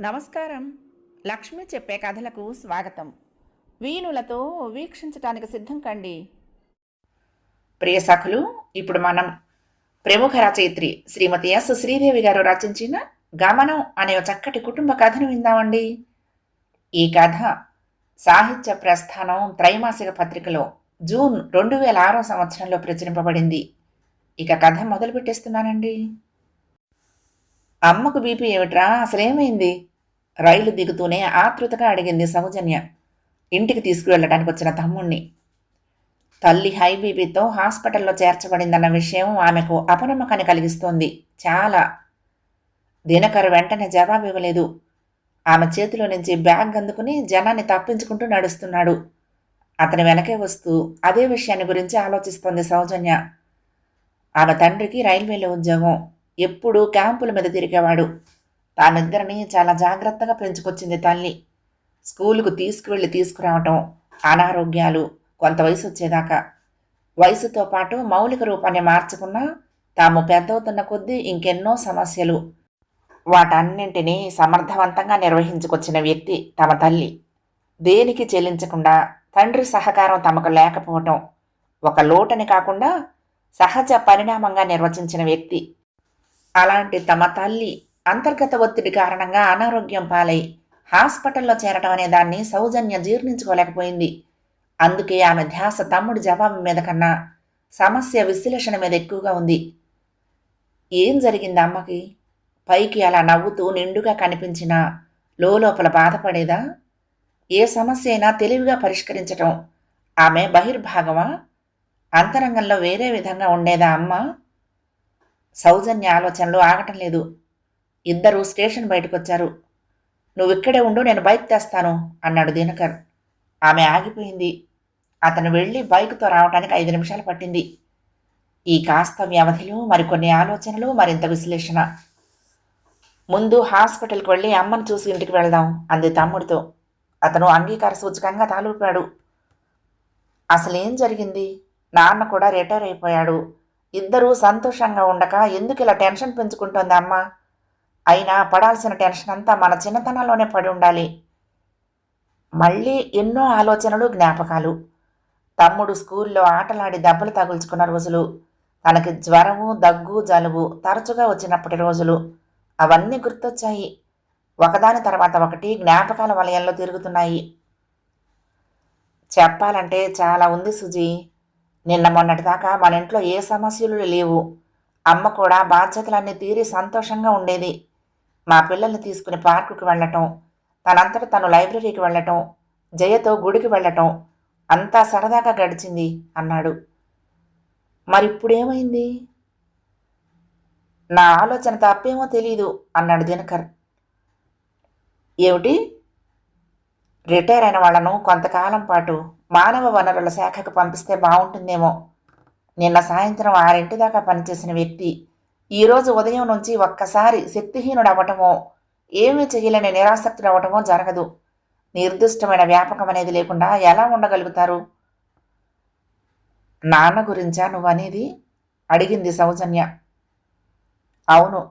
నమస్కారం. లక్ష్మి చెప్పే కథలకు స్వాగతం. వీణులతో వీక్షించటానికి సిద్ధం కండి. ప్రియ సఖులు ఇప్పుడు మనం ప్రముఖ రచయిత్రి శ్రీమతి ఎస్ శ్రీదేవి గారు రచించిన గమనం అనే ఒక చక్కటి కుటుంబ కథను విందామండి. ఈ కథ సాహిత్య ప్రస్థానం త్రైమాసిక పత్రికలో జూన్ రెండు వేల ఆరో సంవత్సరంలో ప్రచురింపబడింది. ఇక కథ మొదలు పెట్టేస్తున్నానండి. అమ్మకు బీపీ ఏమిట్రా? అసలేమైంది? రైలు దిగుతూనే ఆతృతగా అడిగింది సౌజన్య. ఇంటికి తీసుకువెళ్ళడానికి వచ్చిన తమ్ముణ్ణి. తల్లి హై బీపీతో హాస్పిటల్లో చేర్చబడిందన్న విషయం ఆమెకు అపనమ్మకాన్ని కలిగిస్తోంది. చాలా. దినకర్ వెంటనే జవాబు ఇవ్వలేదు. ఆమె చేతిలో నుంచి బ్యాగ్ అందుకుని జనాన్ని తప్పించుకుంటూ నడుస్తున్నాడు. అతని వెనకే వస్తూ అదే విషయాన్ని గురించి ఆలోచిస్తోంది సౌజన్య. ఆమె తండ్రికి రైల్వేలో ఉద్యోగం. ఎప్పుడూ క్యాంపుల మీద తిరిగేవాడు. తానిద్దరిని చాలా జాగ్రత్తగా పెంచుకొచ్చింది తల్లి. స్కూలుకు తీసుకువెళ్ళి తీసుకురావటం అనారోగ్యాలు కొంత వయసు వచ్చేదాకా. వయసుతో పాటు మౌలిక రూపాన్ని మార్చుకున్నా తాము పెద్దవుతున్న కొద్దీ ఇంకెన్నో సమస్యలు. వాటన్నింటినీ సమర్థవంతంగా నిర్వహించుకొచ్చిన వ్యక్తి తమ తల్లి. దేనికి చెల్లించకుండా తండ్రి సహకారం తమకు లేకపోవటం ఒక లోటని కాకుండా సహజ పరిణామంగా నిర్వచించిన వ్యక్తి. అలాంటి తమ తల్లి అంతర్గత ఒత్తిడి కారణంగా అనారోగ్యం పాలై హాస్పిటల్లో చేరటం అనే దాన్ని సౌజన్య జీర్ణించుకోలేకపోయింది. అందుకే ఆమె ధ్యాస తమ్ముడి జవాబు మీద కన్నా సమస్య విశ్లేషణ మీద ఎక్కువగా ఉంది. ఏం జరిగింది అమ్మకి? పైకి అలా నవ్వుతూ నిండుగా కనిపించినా లోపల బాధపడేదా? ఏ సమస్య అయినా తెలివిగా పరిష్కరించటం ఆమె బహిర్భాగమా? అంతరంగంలో వేరే విధంగా ఉండేదా అమ్మ? సౌజన్య ఆలోచనలు ఆగటం లేదు. ఇద్దరూ స్టేషన్ బయటకు వచ్చారు నువ్వు ఇక్కడే ఉండు నేను బైక్ తెస్తాను అన్నాడు దినకర్. ఆమె ఆగిపోయింది. అతను వెళ్ళి బైక్తో రావడానికి ఐదు నిమిషాలు పట్టింది. ఈ కాస్త వ్యవధిలో మరికొన్ని ఆలోచనలు మరింత విశ్లేషణ. ముందు హాస్పిటల్కి వెళ్ళి అమ్మను చూసి ఇంటికి వెళ్దాం అంది తమ్ముడితో. అతను అంగీకార సూచకంగా తాలూపాడు అసలేం జరిగింది? నాన్న కూడా రిటైర్ అయిపోయాడు. ఇద్దరూ సంతోషంగా ఉండక ఎందుకు ఇలా టెన్షన్ పెంచుకుంటోంది అమ్మ? అయినా పడాల్సిన టెన్షన్ అంతా మన చిన్నతనంలోనే పడి ఉండాలి. మళ్ళీ ఎన్నో ఆలోచనలు జ్ఞాపకాలు. తమ్ముడు స్కూల్లో ఆటలాడి దెబ్బలు తగుల్చుకున్న రోజులు తనకి జ్వరము దగ్గు జలుబు తరచుగా వచ్చినప్పటి రోజులు. అవన్నీ గుర్తొచ్చాయి. ఒకదాని తర్వాత ఒకటి జ్ఞాపకాల వలయంలో తిరుగుతున్నాయి. చెప్పాలంటే చాలా ఉంది సుజీ. నిన్న మొన్నటిదాకా మన ఇంట్లో ఏ సమస్యలు లేవు. అమ్మ కూడా బాధ్యతలన్నీ తీరి సంతోషంగా ఉండేది. మా పిల్లల్ని తీసుకుని పార్కుకి వెళ్ళటం తనంతట తను లైబ్రరీకి వెళ్ళటం జయతో గుడికి వెళ్ళటం అంతా సరదాగా గడిచింది అన్నాడు. మరిప్పుడేమైంది? నా ఆలోచన తప్పేమో తెలీదు అన్నాడు దినకర్. ఏమిటి? రిటైర్ అయిన వాళ్ళను కొంతకాలం పాటు మానవ వనరుల శాఖకు పంపిస్తే బాగుంటుందేమో. నిన్న సాయంత్రం ఆరింటి దాకా పనిచేసిన వ్యక్తి ఈరోజు ఉదయం నుంచి ఒక్కసారి శక్తిహీనుడు అవ్వటమో ఏమీ చేయలేని నిరాసక్తుడవటమో అవ్వటమో జరగదు. నిర్దిష్టమైన వ్యాపకం అనేది లేకుండా ఎలా ఉండగలుగుతారు? నాన్న గురించా నువ్వనేది? అడిగింది సౌజన్య. అవును.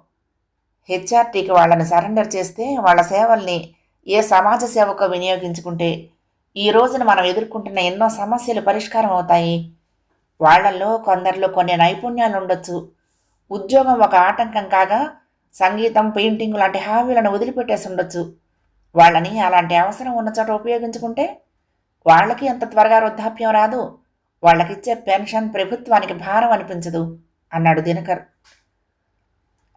హెచ్ఆర్టీకి వాళ్ళని సరెండర్ చేస్తే వాళ్ళ సేవల్ని ఏ సమాజ సేవకు వినియోగించుకుంటే ఈ రోజున మనం ఎదుర్కొంటున్న ఎన్నో సమస్యలు పరిష్కారం అవుతాయి. వాళ్ళల్లో కొందరిలో కొన్ని నైపుణ్యాలు ఉండొచ్చు. ఉద్యోగం ఒక ఆటంకం కాగా సంగీతం పెయింటింగ్ లాంటి హాబీలను వదిలిపెట్టేసి ఉండొచ్చు. వాళ్ళని అలాంటి అవసరం ఉన్న చోట ఉపయోగించుకుంటే వాళ్ళకి అంత త్వరగా వృద్ధాప్యం రాదు. వాళ్ళకిచ్చే పెన్షన్ ప్రభుత్వానికి భారం అనిపించదు అన్నాడు దినకర్.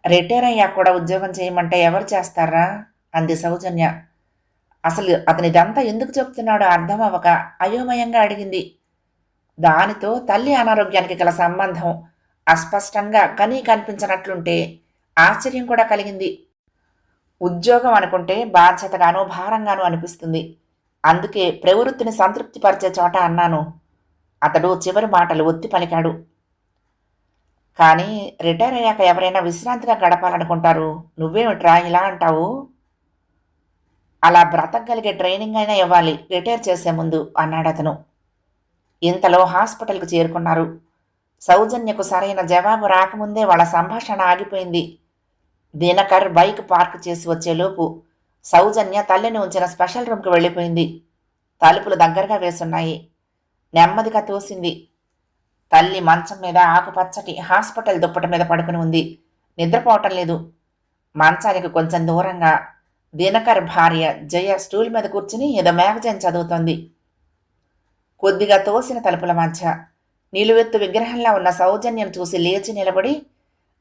రిటైర్ అయ్యాక కూడా ఉద్యోగం చేయమంటే ఎవరు చేస్తారా? అంది సౌజన్య. అసలు అతనిదంతా ఎందుకు చెప్తున్నాడో అర్థం అవ్వక అయోమయంగా అడిగింది. దానితో తల్లి అనారోగ్యానికి గల సంబంధం అస్పష్టంగా కనీ కనిపించినట్లుంటే ఆశ్చర్యం కూడా కలిగింది. ఉద్యోగం అనుకుంటే బాధ్యతగానో భారంగానో అనిపిస్తుంది. అందుకే ప్రవృత్తిని సంతృప్తిపరిచే చోట అన్నాను. అతడు చివరి మాటలు ఒత్తి పలికాడు. కానీ రిటైర్ అయ్యాక ఎవరైనా విశ్రాంతిగా గడపాలనుకుంటారు. నువ్వేమిట్రా ఇలా అంటావు? అలా బ్రతకగలిగే ట్రైనింగ్ అయినా ఇవ్వాలి రిటైర్ చేసే ముందు అన్నాడు అతను. ఇంతలో హాస్పిటల్కి చేరుకున్నారు. సౌజన్యకు సరైన జవాబు రాకముందే వాళ్ళ సంభాషణ ఆగిపోయింది. దినకర్ బైక్ పార్క్ చేసి వచ్చేలోపు సౌజన్య తల్లిని ఉంచిన స్పెషల్ రూమ్కి వెళ్ళిపోయింది. తలుపులు దగ్గరగా వేసున్నాయి. నెమ్మదిగా తోసింది. తల్లి మంచం మీద ఆకుపచ్చటి హాస్పిటల్ దుప్పట మీద పడుకుని ఉంది. నిద్రపోవటం లేదు. మంచానికి కొంచెం దూరంగా దినకర్ భార్య జయ స్టూల్ మీద కూర్చుని ఏదో మ్యాగజైన్ చదువుతోంది. కొద్దిగా తోసిన తలుపుల మధ్య నిలువెత్తు విగ్రహంలా ఉన్న సౌజన్యం చూసి లేచి నిలబడి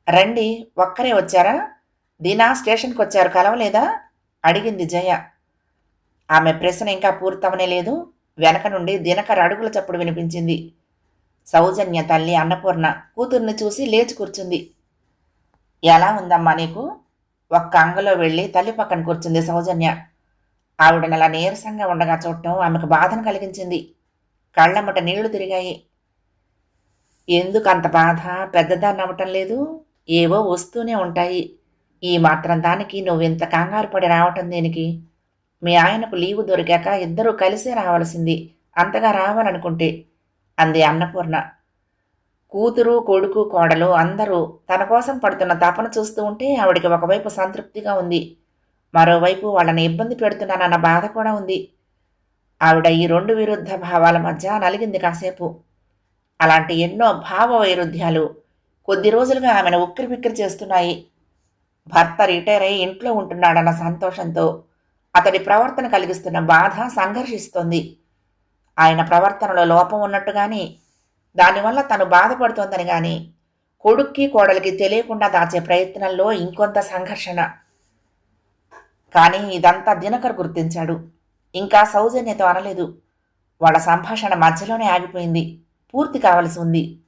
రండి ఒక్కరే వచ్చారా? దీనా స్టేషన్కి వచ్చారు కలవలేదా? అడిగింది జయ. ఆమె ప్రశ్న ఇంకా పూర్తవనే లేదు. వెనక నుండి దినకర్ అడుగుల చప్పుడు వినిపించింది. సౌజన్య తల్లి అన్నపూర్ణ కూతుర్ని చూసి లేచి కూర్చుంది. ఎలా ఉందమ్మా నీకు? ఒక్క అంగలో వెళ్ళి తల్లి పక్కన కూర్చుంది సౌజన్య. ఆవిడని అలా నీరసంగా ఉండగా చూడటం ఆమెకు బాధను కలిగించింది. కళ్ళమ్మట నీళ్ళు తిరిగాయి. ఎందుకు అంత బాధ? పెద్దదాన్ని అవ్వటం లేదు. ఏవో వస్తూనే ఉంటాయి. ఈ మాత్రం దానికి నువ్వు ఇంత కంగారు పడి రావటం దేనికి? మీ ఆయనకు లీవు దొరికాక ఇద్దరూ కలిసే రావాల్సింది. అంతగా రావాలనుకుంటే అంది అన్నపూర్ణ. కూతురు కొడుకు కోడలు అందరూ తన కోసం పడుతున్న తపన చూస్తూ ఉంటే ఆవిడికి ఒకవైపు సంతృప్తిగా ఉంది. మరోవైపు వాళ్ళని ఇబ్బంది పెడుతున్నానన్న బాధ కూడా ఉంది. ఆవిడ ఈ రెండు విరుద్ధ భావాల మధ్య నలిగింది కాసేపు. అలాంటి ఎన్నో భావ వైరుధ్యాలు కొద్ది రోజులుగా ఆమెను ఉక్కిరిబిక్కిరి చేస్తున్నాయి. భర్త రిటైర్ అయి ఇంట్లో ఉంటున్నాడన్న సంతోషంతో అతడి ప్రవర్తన కలిగిస్తున్న బాధ సంఘర్షిస్తోంది. ఆయన ప్రవర్తనలో లోపం ఉన్నట్టు కానీ దానివల్ల తను బాధపడుతోందని కానీ కొడుక్కి కోడలికి తెలియకుండా దాచే ప్రయత్నంలో ఇంకొంత సంఘర్షణ. కానీ ఇదంతా దినకర్ గుర్తించాడు. ఇంకా సౌజన్యతో అనలేదు. వాళ్ళ సంభాషణ మధ్యలోనే ఆగిపోయింది. పూర్తి కావలసి ఉంది.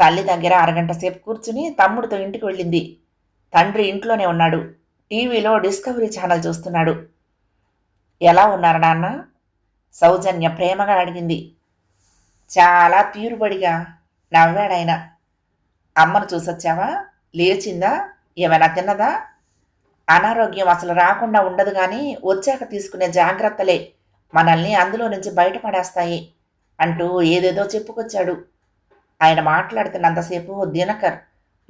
తల్లి దగ్గర అరగంట సేపు కూర్చుని తమ్ముడితో ఇంటికి వెళ్ళింది. తండ్రి ఇంట్లోనే ఉన్నాడు. టీవీలో డిస్కవరీ ఛానల్ చూస్తున్నాడు. ఎలా ఉన్నారు నాన్న సౌజన్య ప్రేమగా అడిగింది. చాలా తీరుబడిగా నవ్వాడాయన అమ్మను చూసొచ్చావా? లేచిందా? ఏమైనా తిన్నదా? అనారోగ్యం అసలు రాకుండా ఉండదు కానీ వచ్చాక తీసుకునే జాగ్రత్తలే మనల్ని అందులో నుంచి బయటపడేస్తాయి అంటూ ఏదేదో చెప్పుకొచ్చాడు. ఆయన మాట్లాడుతున్నంతసేపు దినకర్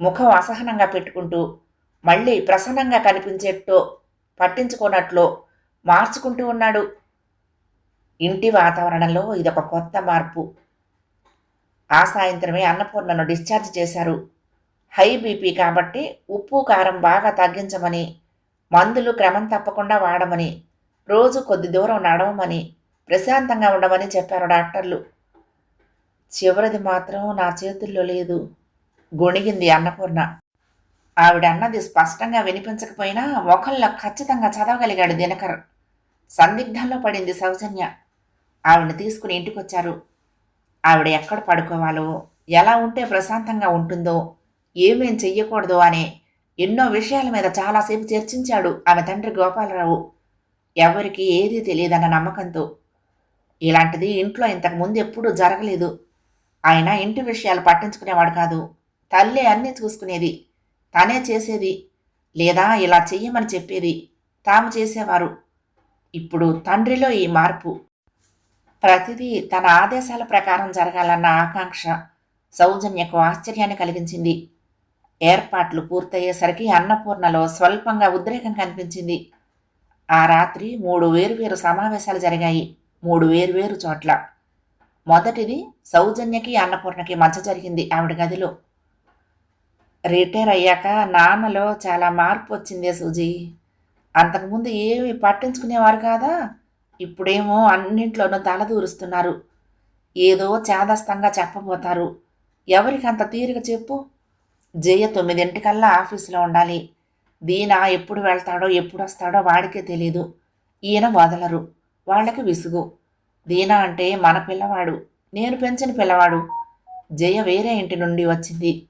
ముఖం అసహనంగా పెట్టుకుంటూ మళ్ళీ ప్రసన్నంగా కనిపించేట్టో పట్టించుకోనట్లో మార్చుకుంటూ ఉన్నాడు. ఇంటి వాతావరణంలో ఇదొక కొత్త మార్పు. ఆ సాయంత్రమే అన్నపూర్ణను డిశ్చార్జ్ చేశారు. హై బీపీ కాబట్టి ఉప్పు కారం బాగా తగ్గించమని మందులు క్రమం తప్పకుండా వాడమని రోజు కొద్ది దూరం నడవమని ప్రశాంతంగా ఉండమని చెప్పారు డాక్టర్లు. చివరిది మాత్రం నా చేతుల్లో లేదు. గొణిగింది అన్నపూర్ణ. ఆవిడ అన్నది స్పష్టంగా వినిపించకపోయినా ముఖంలో ఖచ్చితంగా చదవగలిగాడు దినకర్. సందిగ్ధంలో పడింది సౌజన్య. ఆవిడని తీసుకుని ఇంటికొచ్చారు. ఆవిడ ఎక్కడ పడుకోవాలో ఎలా ఉంటే ప్రశాంతంగా ఉంటుందో ఏమేం చెయ్యకూడదో అనే ఎన్నో విషయాల మీద చాలాసేపు చర్చించాడు ఆమె తండ్రి గోపాలరావు. ఎవరికి ఏదీ తెలియదన్న నమ్మకంతో. ఇలాంటిది ఇంట్లో ఇంతకు ముందు ఎప్పుడూ జరగలేదు. ఆయన ఇంటి విషయాలు పట్టించుకునేవాడు కాదు. తల్లి అన్నీ చూసుకునేది. తనే చేసేది లేదా ఇలా చెయ్యమని చెప్పేది తాము చేసేవారు. ఇప్పుడు తండ్రిలో ఈ మార్పు. ప్రతిదీ తన ఆదేశాల ప్రకారం జరగాలన్న ఆకాంక్ష సౌజన్యకు ఆశ్చర్యాన్ని కలిగించింది. ఏర్పాట్లు పూర్తయ్యేసరికి అన్నపూర్ణలో స్వల్పంగా ఉద్రేకం కనిపించింది. ఆ రాత్రి మూడు వేరువేరు సమావేశాలు జరిగాయి. మూడు వేరువేరు చోట్ల. మొదటిది సౌజన్యకి అన్నపూర్ణకి మధ్య జరిగింది ఆవిడ గదిలో. రిటైర్ అయ్యాక నాన్నలో చాలా మార్పు వచ్చిందే సూజీ. అంతకుముందు ఏమి పట్టించుకునేవారు కాదా? ఇప్పుడేమో అన్నింట్లోనూ తలదూరుస్తున్నారు ఏదో చేదస్తంగా చెప్పబోతారు. ఎవరికి అంత తీరిక చెప్పు? జయ తొమ్మిదింటికల్లా ఆఫీసులో ఉండాలి. దీనా ఎప్పుడు వెళ్తాడో ఎప్పుడు వస్తాడో వాడికే తెలియదు ఈయన వదలరు. వాళ్ళకి విసుగు. దీనా అంటే మన పిల్లవాడు. నేను పెంచిన పిల్లవాడు. జయ వేరే ఇంటి నుండి వచ్చింది.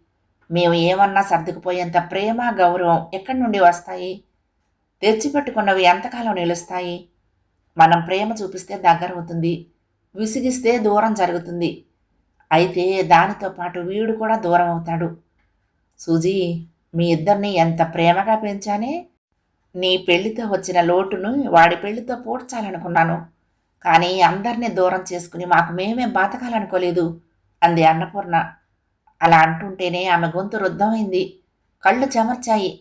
మేము ఏమన్నా సర్దుకుపోయేంత ప్రేమ గౌరవం ఎక్కడి నుండి వస్తాయి? తెచ్చిపెట్టుకున్నవి ఎంతకాలం నిలుస్తాయి? మనం ప్రేమ చూపిస్తే దగ్గరవుతుంది విసిగిస్తే దూరం జరుగుతుంది. అయితే దానితో పాటు వీడు కూడా దూరం అవుతాడు. సుజీ మీ ఇద్దరిని ఎంత ప్రేమగా పెంచానే నీ పెళ్ళితో వచ్చిన లోటును వాడి పెళ్ళితో పూడ్చాలనుకున్నాను. కానీ అందరినీ దూరం చేసుకుని మాకు మేమే బతకాలనుకోలేదు అంది అన్నపూర్ణ. అలా అంటుంటేనే ఆమె గొంతు రుద్ధమైంది. కళ్ళు చెమర్చాయి.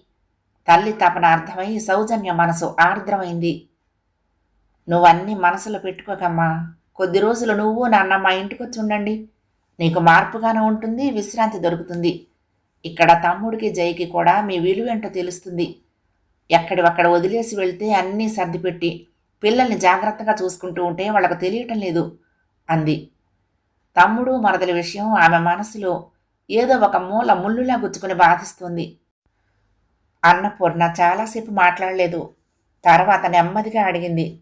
తల్లి తపన అర్థమై సౌజన్య మనసు ఆర్ద్రమైంది. నువ్వన్నీ మనసులో పెట్టుకోకమ్మా. కొద్ది రోజులు నువ్వు నాన్న మా ఇంటికొచ్చి ఉండండి. నీకు మార్పుగానే ఉంటుంది విశ్రాంతి దొరుకుతుంది. ఇక్కడ తమ్ముడికి జైకి కూడా మీ విలువేంటో తెలుస్తుంది. ఎక్కడివక్కడ వదిలేసి వెళ్తే అన్నీ సర్దిపెట్టి పిల్లల్ని జాగ్రత్తగా చూసుకుంటూ ఉంటే వాళ్ళకు తెలియటం లేదు అంది. తమ్ముడు మరదల విషయం ఆమె మనసులో ఏదో ఒక మూల ముళ్ళులా గుచ్చుకుని బాధిస్తుంది. అన్నపూర్ణ చాలాసేపు మాట్లాడలేదు. తర్వాత నెమ్మదిగా అడిగింది.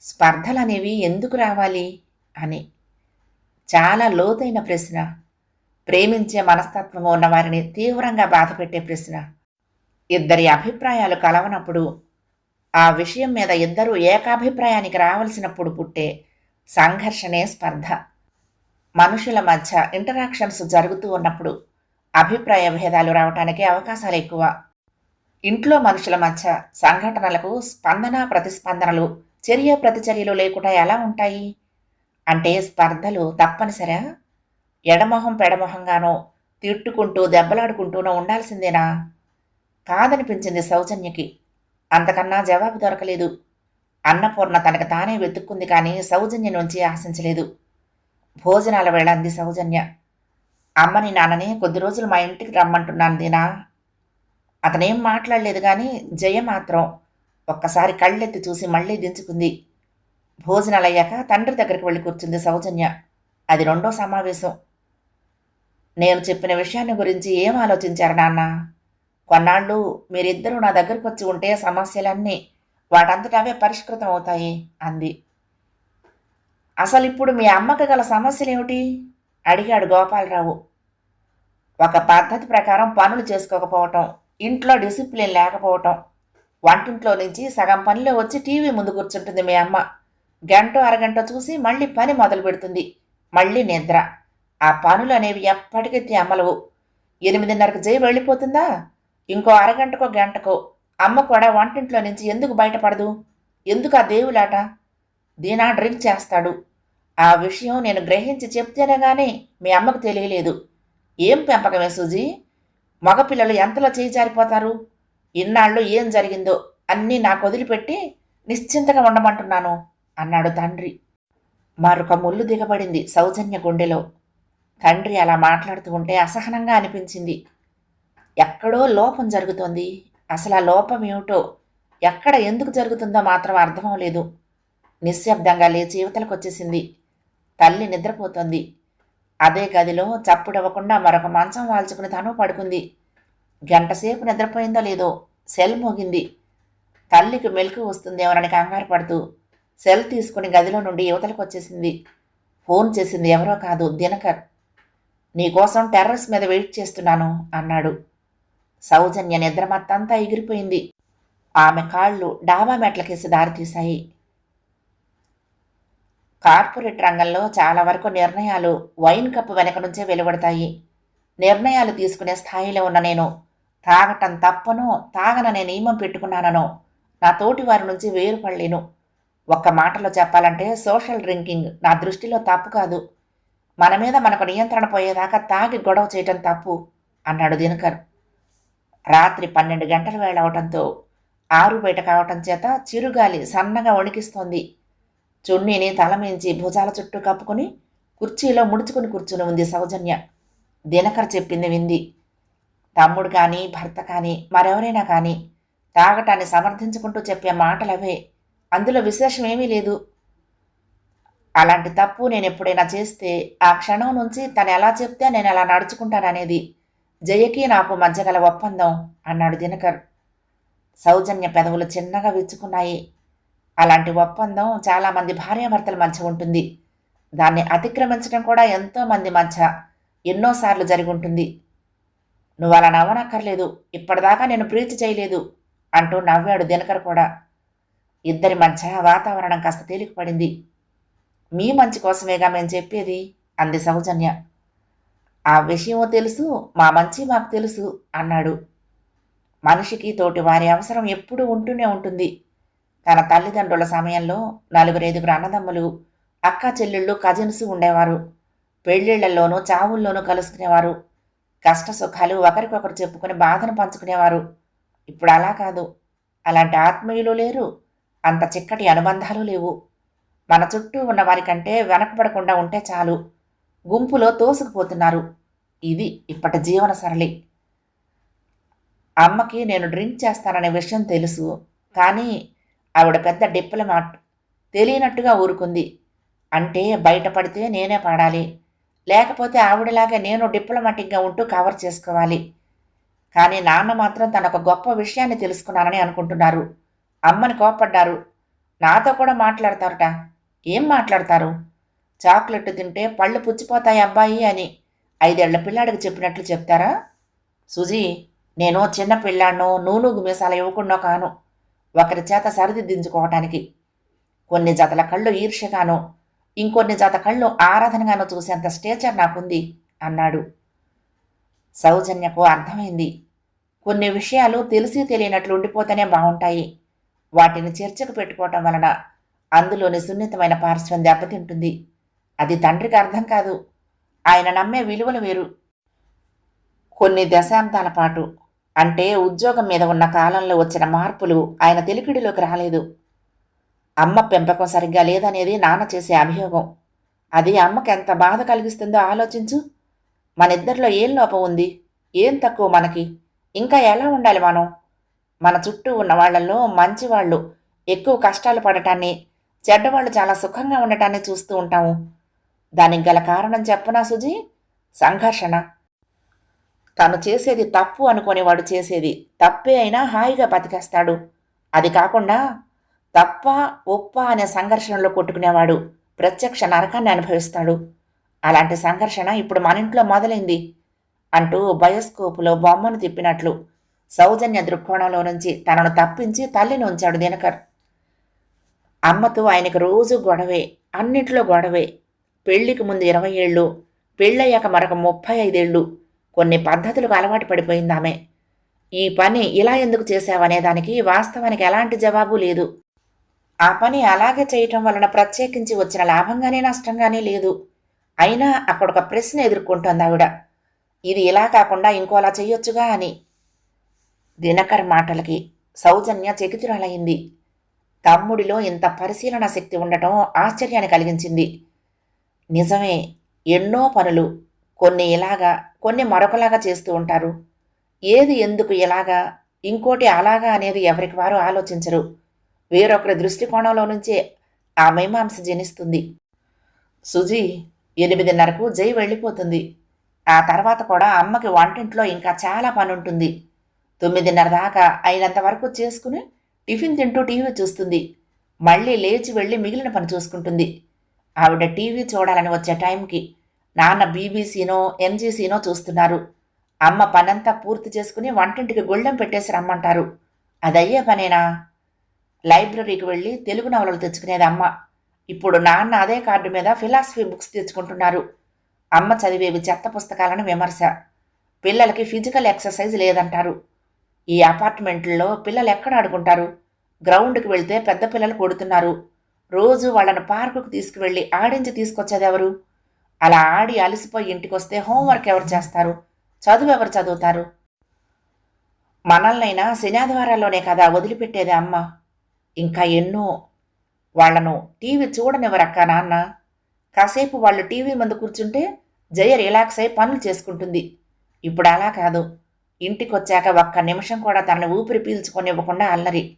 స్పర్ధలనేవి ఎందుకు రావాలి? అని. చాలా లోతైన ప్రశ్న. ప్రేమించే మనస్తత్వం ఉన్న వారిని తీవ్రంగా బాధపెట్టే ప్రశ్న. ఇద్దరి అభిప్రాయాలు కలవనప్పుడు ఆ విషయం మీద ఇద్దరూ ఏకాభిప్రాయానికి రావలసినప్పుడు పుట్టే సంఘర్షణే స్పర్ధ. మనుషుల మధ్య ఇంటరాక్షన్స్ జరుగుతూ ఉన్నప్పుడు అభిప్రాయ భేదాలు రావటానికి అవకాశాలు ఎక్కువ. ఇంట్లో మనుషుల మధ్య సంఘటనలకు స్పందన ప్రతిస్పందనలు చర్య ప్రతిచర్యలు లేకుండా ఎలా ఉంటాయి? అంటే స్పర్ధలు తప్పనిసరా? ఎడమొహం పెడమొహంగానో తిట్టుకుంటూ దెబ్బలాడుకుంటూనో ఉండాల్సిందేనా? కాదనిపించింది సౌజన్యకి. అంతకన్నా జవాబు దొరకలేదు. అన్నపూర్ణ తనకు తానే వెతుక్కుంది కానీ సౌజన్య నుంచి ఆశించలేదు. భోజనాల వేళ అంది సౌజన్య. అమ్మని నాన్నని కొద్ది రోజులు మా ఇంటికి రమ్మంటున్నాను దీనా? అతనేం మాట్లాడలేదు కానీ జయ మాత్రం ఒక్కసారి కళ్ళెత్తి చూసి మళ్ళీ దించుకుంది. భోజనాలు అయ్యాక తండ్రి దగ్గరికి వెళ్ళి కూర్చుంది సౌజన్య. అది రెండో సమావేశం. నేను చెప్పిన విషయాన్ని గురించి ఏం ఆలోచించారు నాన్న? కొన్నాళ్ళు మీరిద్దరూ నా దగ్గరకు వచ్చి ఉంటే సమస్యలన్నీ వాటంతటవే పరిష్కృతం అవుతాయి అంది. అసలు ఇప్పుడు మీ అమ్మకి గల సమస్యలు ఏమిటి అడిగాడు గోపాలరావు. ఒక పద్ధతి ప్రకారం పనులు చేసుకోకపోవటం ఇంట్లో డిసిప్లిన్ లేకపోవటం వంటింట్లో నుంచి సగం పనిలో వచ్చి టీవీ ముందు కూర్చుంటుంది మీ అమ్మ. గంట అరగంట చూసి మళ్ళీ పని మొదలు పెడుతుంది. మళ్ళీ నిద్ర. ఆ పనులు అనేవి ఎప్పటికైతే అమలవు. ఎనిమిదిన్నరకు జై వెళ్ళిపోతుందా? ఇంకో అరగంటకో గంటకో. అమ్మ కూడా వంటింట్లో నుంచి ఎందుకు బయటపడదు? ఎందుకు ఆ దేవులాట? దీనా డ్రింక్ చేస్తాడు. ఆ విషయం నేను గ్రహించి చెప్తేనే కానీ మీ అమ్మకు తెలియలేదు. ఏం పెంపకమే సూజీ? మగపిల్లలు ఎంతలో చేయి జారిపోతారు? ఇన్నాళ్ళు ఏం జరిగిందో అన్నీ నాకు వదిలిపెట్టి నిశ్చింతగా ఉండమంటున్నాను అన్నాడు తండ్రి. మరొక ముళ్ళు దిగబడింది సౌజన్య గుండెలో. తండ్రి అలా మాట్లాడుతూ ఉంటే అసహనంగా అనిపించింది. ఎక్కడో లోపం జరుగుతోంది. అసలు ఆ లోపం ఏమిటో ఎక్కడ ఎందుకు జరుగుతుందో మాత్రం అర్థం లేదు నిశ్శబ్దంగా లేచి యువతలకు వచ్చేసింది తల్లి నిద్రపోతోంది. అదే గదిలో చప్పుడవ్వకుండా మరొక మంచం వాల్చుకుని తను పడుకుంది. గంటసేపు నిద్రపోయిందో లేదో సెల్ మోగింది. తల్లికి మెలకు వస్తుందేమోనని కంగారు పడుతూ సెల్ తీసుకుని గదిలో నుండి యువతలకు వచ్చేసింది. ఫోన్ చేసింది ఎవరో కాదు దినకర్. నీకోసం టెర్రస్ మీద వెయిట్ చేస్తున్నాను అన్నాడు. సౌజన్య నిద్రమత్తంతా ఎగిరిపోయింది. ఆమె కాళ్ళు డాబా మెట్లకేసి దారితీశాయి. కార్పొరేట్ రంగంలో చాలా వరకు నిర్ణయాలు వైన్ కప్పు వెనక నుంచే వెలువడతాయి. నిర్ణయాలు తీసుకునే స్థాయిలో ఉన్న నేను తాగటం తప్పనో తాగననే నియమం పెట్టుకున్నాననో నా తోటి వారి నుంచి వేరుపడలేను. ఒక్క మాటలో చెప్పాలంటే సోషల్ డ్రింకింగ్ నా దృష్టిలో తప్పు కాదు. మన మీద మనకు నియంత్రణ పోయేదాకా తాగి గొడవ చేయటం తప్పు అన్నాడు దినకర్. రాత్రి పన్నెండు గంటల వేళ అవటంతో ఆరు బయట కావటం చేత చిరుగాలి సన్నగా వణికిస్తోంది. చున్నీని తలమించి భుజాల చుట్టూ కప్పుకుని కుర్చీలో ముడుచుకుని కూర్చుని ఉంది సౌజన్య. దినకర్ చెప్పింది వింది. తమ్ముడు కానీ భర్త కానీ మరెవరైనా కానీ తాగటాన్ని సమర్థించుకుంటూ చెప్పే మాటలవే. అందులో విశేషం ఏమీ లేదు. అలాంటి తప్పు నేను ఎప్పుడైనా చేస్తే ఆ క్షణం నుంచి తను ఎలా చెప్తే నేను అలా నడుచుకుంటాననేది జయకి నాకు మధ్య గల ఒప్పందం అన్నాడు దినకర్. సౌజన్య పెదవులు చిన్నగా విచ్చుకున్నాయి. అలాంటి ఒప్పందం చాలామంది భార్యాభర్తల మధ్య ఉంటుంది. దాన్ని అతిక్రమించడం కూడా ఎంతోమంది మధ్య ఎన్నోసార్లు జరిగి ఉంటుంది. నువ్వు అలా నవ్వనక్కర్లేదు ఇప్పటిదాకా నేను ప్రీతి చేయలేదు అంటూ నవ్వాడు దినకర్ కూడా. ఇద్దరి మధ్య వాతావరణం కాస్త తేలికపడింది. మీ మంచి కోసమేగా మేము చెప్పేది? అంది సౌజన్య. ఆ విషయం తెలుసు మా మంచి మాకు తెలుసు అన్నాడు. మనిషికి తోటి వారి అవసరం ఎప్పుడూ ఉంటూనే ఉంటుంది. తన తల్లిదండ్రుల సమయంలో నలుగురు ఐదుగురు అన్నదమ్ములు అక్క చెల్లెళ్ళు కజిన్స్ ఉండేవారు. పెళ్ళిళ్ళలోనూ చావుల్లోనూ కలుసుకునేవారు. కష్ట సుఖాలు ఒకరికొకరు చెప్పుకుని బాధను పంచుకునేవారు. ఇప్పుడు అలా కాదు. అలాంటి ఆత్మీయులు లేరు. అంత చిక్కటి అనుబంధాలు లేవు. మన చుట్టూ ఉన్న వారికంటే వెనకబడకుండా ఉంటే చాలు. గుంపులో తోసుకుపోతున్నారు. ఇది ఇప్పటి జీవన సరళి. అమ్మకి నేను డ్రింక్ చేస్తాననే విషయం తెలుసు. కానీ ఆవిడ పెద్ద డిప్లమాట్. తెలియనట్టుగా ఊరుకుంది. అంటే బయటపడితే నేనే పాడాలి. లేకపోతే ఆవిడలాగా నేను డిప్లొమాటిక్గా ఉంటూ కవర్ చేసుకోవాలి. కానీ నాన్న మాత్రం తన ఒక గొప్ప విషయాన్ని తెలుసుకున్నానని అనుకుంటున్నారు. అమ్మని కోపడ్డారు నాతో కూడా మాట్లాడతారట. ఏం మాట్లాడతారు? చాక్లెట్ తింటే పళ్ళు పుచ్చిపోతాయి అబ్బాయి అని ఐదేళ్ళ పిల్లాడికి చెప్పినట్లు చెప్తారా? సుజీ నేను చిన్న పిల్లాడినో నూనూగు మీసాల ఇవ్వకుండా కాను. ఒకరి చేత సరిదిద్దించుకోవటానికి కొన్ని జతల కళ్ళు ఈర్ష్యగాను ఇంకొన్ని జత కళ్ళు ఆరాధనగానో చూసేంత స్టేచర్ నాకుంది అన్నాడు. సౌజన్యకు అర్థమైంది. కొన్ని విషయాలు తెలిసి తెలియనట్లు ఉండిపోతేనే బాగుంటాయి వాటిని చర్చకు పెట్టుకోవటం వలన అందులోని సున్నితమైన పార్శ్వం దెబ్బతింటుంది. అది తండ్రికి అర్థం కాదు. ఆయన నమ్మే విలువలు వేరు. కొన్ని దశాబ్దాల పాటు అంటే ఉద్యోగం మీద ఉన్న కాలంలో వచ్చిన మార్పులు ఆయన తెలికిడిలోకి రాలేదు. అమ్మ పెంపకం సరిగ్గా లేదనేది నాన్న చేసే అభియోగం. అది అమ్మకి ఎంత బాధ కలిగిస్తుందో ఆలోచించు. మన ఇద్దరిలో ఏం లోపం ఉంది? ఏం తక్కువ మనకి? ఇంకా ఎలా ఉండాలి మనం? మన చుట్టూ ఉన్న వాళ్ళల్లో మంచివాళ్ళు ఎక్కువ కష్టాలు పడటాన్ని చెడ్డవాళ్ళు చాలా సుఖంగా ఉండటాన్ని చూస్తూ ఉంటాము. దానికి గల కారణం చెప్పనా సుజీ? సంఘర్షణ. తను చేసేది తప్పు అనుకునేవాడు చేసేది. తప్పే అయినా హాయిగా బతికేస్తాడు. అది కాకుండా తప్ప ఒప్ప అనే సంఘర్షణలో కొట్టుకునేవాడు. ప్రత్యక్ష నరకాన్ని అనుభవిస్తాడు. అలాంటి సంఘర్షణ ఇప్పుడు మన ఇంట్లో మొదలైంది అంటూ బయోస్కోపులో బొమ్మను తిప్పినట్లు సౌజన్య దృక్కోణంలో నుంచి తనను తప్పించి తల్లిని ఉంచాడు దినకర్. అమ్మతో ఆయనకు రోజు గొడవే అన్నింటిలో గొడవే. పెళ్ళికి ముందు ఇరవై ఏళ్ళు పెళ్ళయ్యాక మరొక ముప్పై ఐదేళ్ళు. కొన్ని పద్ధతులకు అలవాటు పడిపోయిందామె ఈ పని ఇలా ఎందుకు చేశావనే దానికి వాస్తవానికి ఎలాంటి జవాబు లేదు. ఆ పని అలాగే చేయటం వలన ప్రత్యేకించి వచ్చిన లాభంగానే నష్టంగానే లేదు. అయినా అక్కడ ఒక ప్రశ్న ఎదుర్కొంటోంది ఆవిడ. ఇది ఇలా కాకుండా ఇంకోలా చెయ్యొచ్చుగా అని. దినకర్ మాటలకి సౌజన్య చెకితురాలయ్యింది తమ్ముడిలో ఇంత పరిశీలన శక్తి ఉండటం ఆశ్చర్యాన్ని కలిగించింది. నిజమే ఎన్నో పనులు కొన్ని ఇలాగా కొన్ని మరొకలాగా చేస్తూ ఉంటారు. ఏది ఎందుకు ఇలాగా ఇంకోటి అలాగా అనేది ఎవరికి వారు ఆలోచించరు. వేరొకరి దృష్టికోణంలో నుంచే ఆ మీమాంస జనిస్తుంది. సుజీ ఎనిమిదిన్నరకు జై వెళ్ళిపోతుంది. ఆ తర్వాత కూడా అమ్మకి వంటింట్లో ఇంకా చాలా పని ఉంటుంది తొమ్మిదిన్నర దాకా అయినంత వరకు చేసుకుని టిఫిన్ తింటూ టీవీ చూస్తుంది. మళ్ళీ లేచి వెళ్ళి మిగిలిన పని చూసుకుంటుంది. ఆవిడ టీవీ చూడాలని వచ్చే టైంకి నాన్న బీబీసీనో ఎంజీసీనో చూస్తున్నారు. అమ్మ పనంతా పూర్తి చేసుకుని వంటింటికి గుళ్ళెం పెట్టేసి రమ్మంటారు. అదయ్యే పనేనా? లైబ్రరీకి వెళ్ళి తెలుగు నవలలు తెచ్చుకునేది అమ్మ. ఇప్పుడు నాన్న అదే కార్డు మీద ఫిలాసఫీ బుక్స్ తెచ్చుకుంటున్నారు. అమ్మ చదివేవి చెత్త పుస్తకాలను విమర్శ. పిల్లలకి ఫిజికల్ ఎక్సర్సైజ్ లేదంటారు. ఈ అపార్ట్మెంట్లో పిల్లలు ఎక్కడ ఆడుకుంటారు? గ్రౌండ్కి వెళ్తే పెద్ద పిల్లలు కొడుతున్నారు. రోజు వాళ్ళను పార్కుకు తీసుకువెళ్ళి ఆడించి తీసుకొచ్చేదెవరు? అలా ఆడి అలసిపోయి ఇంటికొస్తే హోంవర్క్ ఎవరు చేస్తారు? చదువు ఎవరు చదువుతారు? మనల్నైనా శనాదివారాల్లోనే కదా వదిలిపెట్టేది అమ్మ. ఇంకా ఎన్నో వాళ్ళను టీవీ చూడనివ్వరక్క నాన్న. కాసేపు వాళ్ళు టీవీ ముందు కూర్చుంటే జయ రిలాక్స్ అయి పనులు చేసుకుంటుంది. ఇప్పుడు అలా కాదు. ఇంటికొచ్చాక ఒక్క నిమిషం కూడా తనని ఊపిరి పీల్చుకొనివ్వకుండా అల్లరి.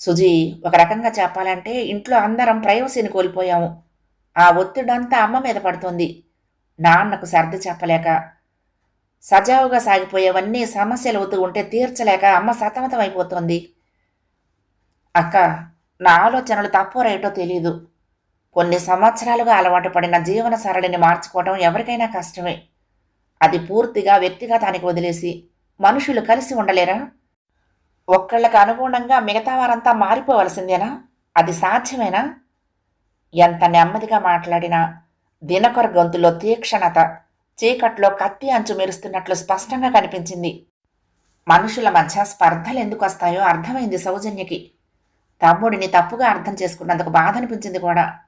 సుజీ ఒక రకంగా చెప్పాలంటే ఇంట్లో అందరం ప్రైవసీని కోల్పోయాము. ఆ ఒత్తిడంతా అమ్మ మీద పడుతోంది. నాన్నకు సర్ది చెప్పలేక సజావుగా సాగిపోయేవన్నీ సమస్యలు అవుతూ ఉంటే తీర్చలేక అమ్మ సతమతం అయిపోతోంది అక్క నా ఆలోచనలు తప్పో రైటో తెలియదు కొన్ని సంవత్సరాలుగా అలవాటు పడిన జీవన సరళిని మార్చుకోవడం ఎవరికైనా కష్టమే. అది పూర్తిగా వ్యక్తిగతానికి వదిలేసి మనుషులు కలిసి ఉండలేరా? ఒక్కళ్ళకి అనుగుణంగా మిగతా వారంతా మారిపోవలసిందేనా? అది సాధ్యమేనా? ఎంత నెమ్మదిగా మాట్లాడినా దినకర గొంతులో తీక్షణత చీకట్లో కత్తి అంచు మెరుస్తున్నట్లు స్పష్టంగా కనిపించింది. మనుషుల మధ్య స్పర్ధలు ఎందుకు వస్తాయో అర్థమైంది సౌజన్యకి. తమ్ముడిని తప్పుగా అర్థం చేసుకున్నందుకు బాధ అనిపించింది కూడా.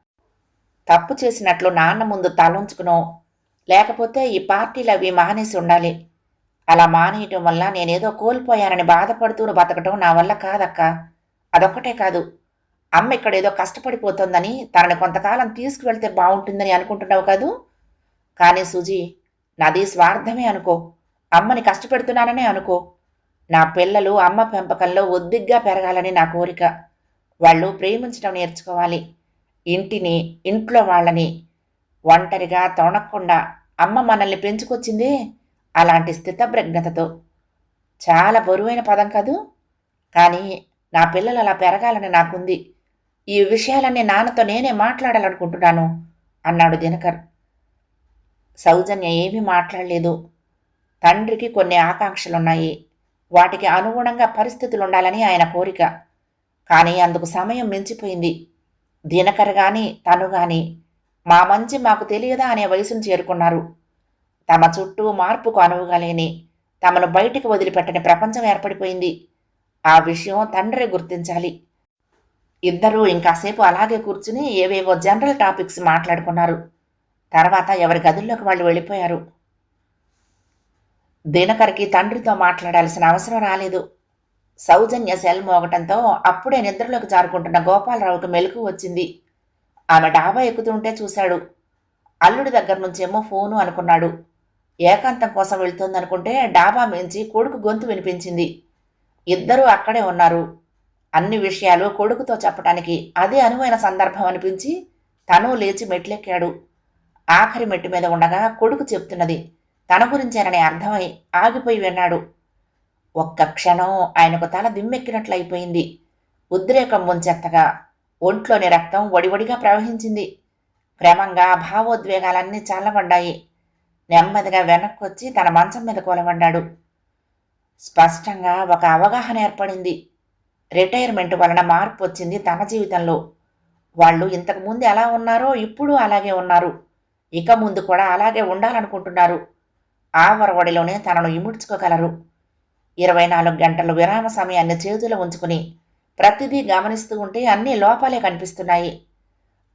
తప్పు చేసినట్లు నాన్న ముందు తలంచుకునో లేకపోతే ఈ పార్టీలు అవి మానేసి ఉండాలి. అలా మానేయటం వల్ల నేనేదో కోల్పోయానని బాధపడుతూ బతకటం నా వల్ల కాదక్క. అదొక్కటే కాదు. అమ్మ ఇక్కడ ఏదో కష్టపడిపోతుందని తనని కొంతకాలం తీసుకువెళ్తే బాగుంటుందని అనుకుంటున్నావు కాదు? కానీ సుజీ నాది స్వార్థమే అనుకో. అమ్మని కష్టపెడుతున్నాననే అనుకో. నా పిల్లలు అమ్మ పెంపకంలో ఒద్దిగ్గా పెరగాలని నా కోరిక. వాళ్ళు ప్రేమించడం నేర్చుకోవాలి. ఇంటిని ఇంట్లో వాళ్ళని ఒంటరిగా తొణక్కుండా అమ్మ మనల్ని పెంచుకొచ్చిందే అలాంటి స్థితప్రజ్ఞతతో. చాలా బరువైన పదం కాదు. కానీ నా పిల్లలు అలా పెరగాలని నాకుంది. ఈ విషయాలన్నీ నాన్నతో నేనే మాట్లాడాలనుకుంటున్నాను అన్నాడు దినకర్. సౌజన్య ఏమీ మాట్లాడలేదు. తండ్రికి కొన్ని ఆకాంక్షలున్నాయి. వాటికి అనుగుణంగా పరిస్థితులు ఉండాలని ఆయన కోరిక. కానీ అందుకు సమయం మించిపోయింది. దినకర్ గాని తను గాని మా మంచి మాకు తెలియదా అనే వయసును చేరుకున్నారు. తమ చుట్టూ మార్పుకు అనువుగా లేని తమను బయటికి వదిలిపెట్టని ప్రపంచం ఏర్పడిపోయింది. ఆ విషయం తండ్రి గుర్తించాలి. ఇద్దరూ ఇంకాసేపు అలాగే కూర్చుని ఏవేవో జనరల్ టాపిక్స్ మాట్లాడుకున్నారు. తర్వాత ఎవరి గదుల్లోకి వాళ్ళు వెళ్ళిపోయారు. దినకర్కి తండ్రితో మాట్లాడాల్సిన అవసరం రాలేదు. సౌజన్య సెల్ మోగటంతో అప్పుడే నిద్రలోకి జారుకుంటున్న గోపాలరావుకి మెలకు వచ్చింది. ఆమె డాబా ఎక్కుతుంటే చూశాడు. అల్లుడి దగ్గర నుంచేమో ఫోను అనుకున్నాడు. ఏకాంతం కోసం వెళ్తుందనుకుంటే డాబా మించి కొడుకు గొంతు వినిపించింది. ఇద్దరూ అక్కడే ఉన్నారు. అన్ని విషయాలు కొడుకుతో చెప్పటానికి అదే అనువైన సందర్భం అనిపించి తను లేచి మెట్లెక్కాడు. ఆఖరి మెట్టు మీద ఉండగా కొడుకు చెప్తున్నది తన గురించేనని అర్థమై ఆగిపోయి విన్నాడు. ఒక్క క్షణం ఆయనకు తల దిమ్మెక్కినట్లయిపోయింది ఉద్రేకం ముంచెత్తగా ఒంట్లోని రక్తం వడివడిగా ప్రవహించింది. క్రమంగా భావోద్వేగాలన్నీ చల్లబడ్డాయి. నెమ్మదిగా వెనక్కొచ్చి తన మంచం మీద కూలబడ్డాడు. స్పష్టంగా ఒక అవగాహన ఏర్పడింది. రిటైర్మెంట్ వలన మార్పు వచ్చింది తన జీవితంలో. వాళ్ళు ఇంతకు ముందు ఎలా ఉన్నారో ఇప్పుడు అలాగే ఉన్నారు. ఇక ముందు కూడా అలాగే ఉండాలనుకుంటున్నారు. ఆ వరవడిలోనే తనను ఇముడ్చుకోగలరు. ఇరవై నాలుగు గంటలు విరామ సమయాన్ని చేతులు ఉంచుకుని ప్రతిదీ గమనిస్తూ ఉంటే అన్ని లోపాలే కనిపిస్తున్నాయి.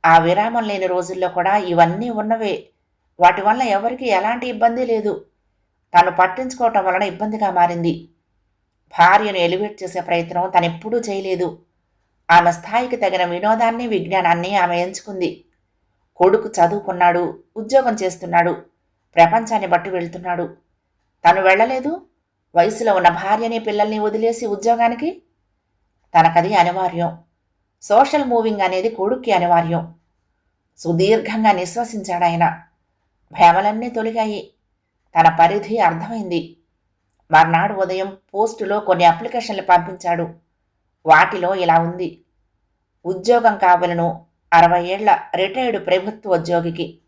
ఆ విరామం లేని రోజుల్లో కూడా ఇవన్నీ ఉన్నవే. వాటి వల్ల ఎవరికీ ఎలాంటి ఇబ్బంది లేదు. తను పట్టించుకోవటం వలన ఇబ్బందిగా మారింది. భార్యను ఎలివేట్ చేసే ప్రయత్నం తనెప్పుడూ చేయలేదు. ఆమె స్థాయికి తగిన వినోదాన్ని విజ్ఞానాన్ని ఆమె ఎంచుకుంది. కొడుకు చదువుకున్నాడు ఉద్యోగం చేస్తున్నాడు ప్రపంచాన్ని బట్టి వెళ్తున్నాడు. తను వెళ్ళలేదు వయసులో ఉన్న భార్యని పిల్లల్ని వదిలేసి ఉద్యోగానికి? తనకది అనివార్యం. సోషల్ మూవింగ్ అనేది కొడుక్కి అనివార్యం. సుదీర్ఘంగా నిశ్వసించాడాయన భ్రమలన్నీ తొలిగాయి. తన పరిధి అర్థమైంది. మర్నాడు ఉదయం పోస్టులో కొన్ని అప్లికేషన్లు పంపించాడు. వాటిలో ఇలా ఉంది. ఉద్యోగం కావలను అరవై ఏళ్ళ రిటైర్డ్ ప్రభుత్వ ఉద్యోగికి.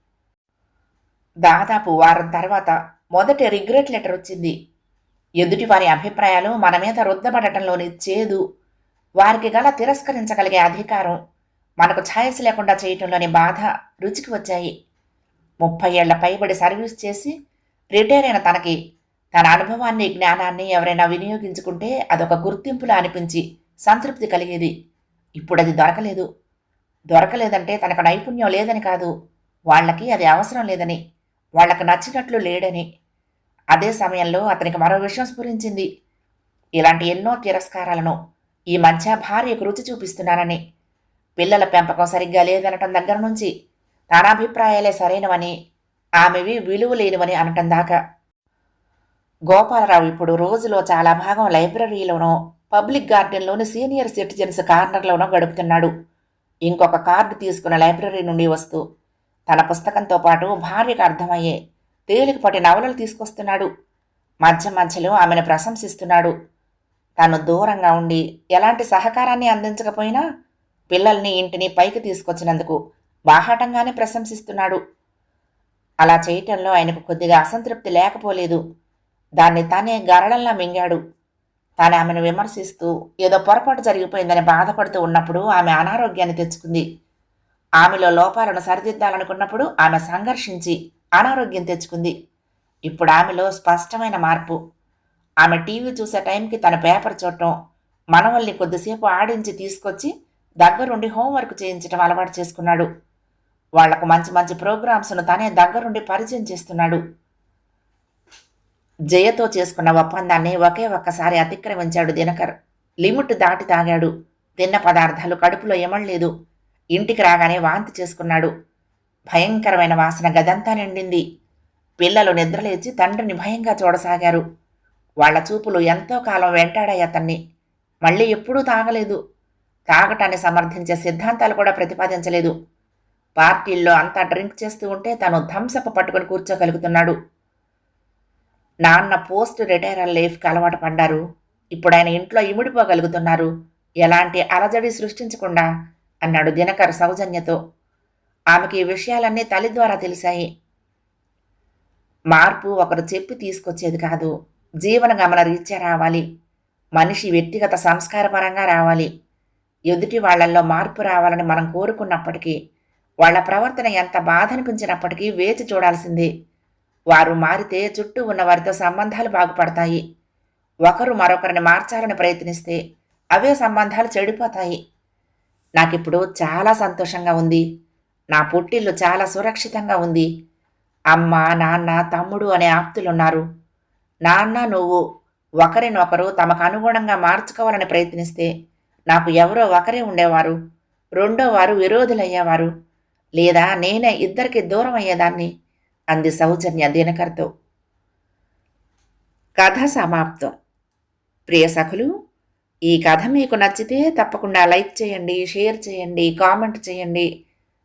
దాదాపు వారం తర్వాత మొదటి రిగ్రెట్ లెటర్ వచ్చింది. ఎదుటి వారి అభిప్రాయాలు మన మీద రుద్దబడటంలోని చేదు. వారికి గల తిరస్కరించగలిగే అధికారం మనకు ఛాయస్ లేకుండా చేయటంలోని బాధ రుచికి వచ్చాయి. ముప్పై ఏళ్ళ పైబడి సర్వీస్ చేసి రిటైర్ అయిన తనకి తన అనుభవాన్ని జ్ఞానాన్ని ఎవరైనా వినియోగించుకుంటే అదొక గుర్తింపులా అనిపించి సంతృప్తి కలిగేది. ఇప్పుడు అది దొరకలేదు. దొరకలేదంటే తనకు నైపుణ్యం లేదని కాదు. వాళ్ళకి అది అవసరం లేదని వాళ్ళకు నచ్చినట్లు లేడని అదే సమయంలో అతనికి మరో విషయం స్ఫురించింది. ఇలాంటి ఎన్నో తిరస్కారాలను ఈ మధ్య భార్యకు రుచి చూపిస్తున్నానని. పిల్లల పెంపకం సరిగ్గా లేదనటం దగ్గర నుంచి తన అభిప్రాయాలే సరైనవని ఆమెవి విలువ లేనివని అనటం దాకా. గోపాలరావు ఇప్పుడు రోజులో చాలా భాగం లైబ్రరీలోనో పబ్లిక్ గార్డెన్లోని సీనియర్ సిటిజన్స్ కార్నర్లోనో గడుపుతున్నాడు. ఇంకొక కార్డు తీసుకున్న లైబ్రరీ నుండి వస్తూ తన పుస్తకంతో పాటు భార్యకు అర్థమయ్యే తేలికపాటి నవలలు తీసుకొస్తున్నాడు. మధ్య మధ్యలో ఆమెను ప్రశంసిస్తున్నాడు. తాను దూరంగా ఉండి ఎలాంటి సహకారాన్ని అందించకపోయినా పిల్లల్ని ఇంటిని పైకి తీసుకొచ్చినందుకు బాహాటంగానే ప్రశంసిస్తున్నాడు. అలా చేయటంలో ఆయనకు కొద్దిగా అసంతృప్తి లేకపోలేదు. దాన్ని తానే గరళంలా మింగాడు. తాను ఆమెను విమర్శిస్తూ ఏదో పొరపాటు జరిగిపోయిందని బాధపడుతూ ఉన్నప్పుడు ఆమె అనారోగ్యాన్ని తెచ్చుకుంది. ఆమెలో లోపాలను సరిదిద్దాలనుకున్నప్పుడు ఆమె సంఘర్షించి అనారోగ్యం తెచ్చుకుంది. ఇప్పుడు ఆమెలో స్పష్టమైన మార్పు. ఆమె టీవీ చూసే టైంకి తన పేపర్ చూడటం మనవల్ని కొద్దిసేపు ఆడించి తీసుకొచ్చి దగ్గరుండి హోంవర్క్ చేయించడం అలవాటు చేసుకున్నాడు. వాళ్ళకు మంచి మంచి ప్రోగ్రామ్స్ను తనే దగ్గరుండి పరిచయం చేస్తున్నాడు. జయతో చేసుకున్న ఒప్పందాన్ని ఒకే ఒక్కసారి అతిక్రమించాడు దినకర్. లిమిట్ దాటి తాగాడు. తిన్న పదార్థాలు కడుపులో ఎమళ్ళేదు ఇంటికి రాగానే వాంతి చేసుకున్నాడు. భయంకరమైన వాసన గదంతా నిండింది. పిల్లలు నిద్రలేచి తండ్రిని భయంగా చూడసాగారు. వాళ్ళ చూపులు ఎంతో కాలం వెంటాడాయి అతన్ని. మళ్ళీ ఎప్పుడూ తాగలేదు. తాగటాన్ని సమర్థించే సిద్ధాంతాలు కూడా ప్రతిపాదించలేదు. పార్టీల్లో అంతా డ్రింక్ చేస్తూ ఉంటే తను థమ్సప్ పట్టుకొని కూర్చోగలుగుతున్నాడు. నాన్న పోస్ట్ రిటైరల్ లైఫ్కి అలవాటు పడ్డారు. ఇప్పుడు ఆయన ఇంట్లో ఇమిడిపోగలుగుతున్నారు. ఎలాంటి అలజడి సృష్టించకుండా అన్నాడు దినకర్ సౌజన్యతో. ఆమెకి ఈ విషయాలన్నీ తల్లి ద్వారా తెలిసాయి. మార్పు ఒకరు చెప్పి తీసుకొచ్చేది కాదు. జీవన గమన రీత్యా రావాలి. మనిషి వ్యక్తిగత సంస్కారపరంగా రావాలి. ఎదుటి వాళ్ళల్లో మార్పు రావాలని మనం కోరుకున్నప్పటికీ వాళ్ళ ప్రవర్తన ఎంత బాధ అనిపించినప్పటికీ వేచి చూడాల్సిందే. వారు మారితే చుట్టూ ఉన్న వారితో సంబంధాలు బాగుపడతాయి. ఒకరు మరొకరిని మార్చాలని ప్రయత్నిస్తే అవే సంబంధాలు చెడిపోతాయి. నాకిప్పుడు చాలా సంతోషంగా ఉంది. నా పుట్టిల్లు చాలా సురక్షితంగా ఉంది. అమ్మ నాన్న తమ్ముడు అనే ఆప్తులున్నారు. నాన్న నువ్వు ఒకరినొకరు తమకు అనుగుణంగా మార్చుకోవాలని ప్రయత్నిస్తే నాకు ఎవరో ఒకరే ఉండేవారు. రెండో వారు విరోధులయ్యేవారు. లేదా నేనే ఇద్దరికి దూరం అయ్యేదాన్ని అంది సౌజన్య దినకర్తో. కథ సమాప్తం. ప్రియ సఖులు ఈ కథ మీకు నచ్చితే తప్పకుండా లైక్ చేయండి షేర్ చేయండి కామెంట్ చేయండి.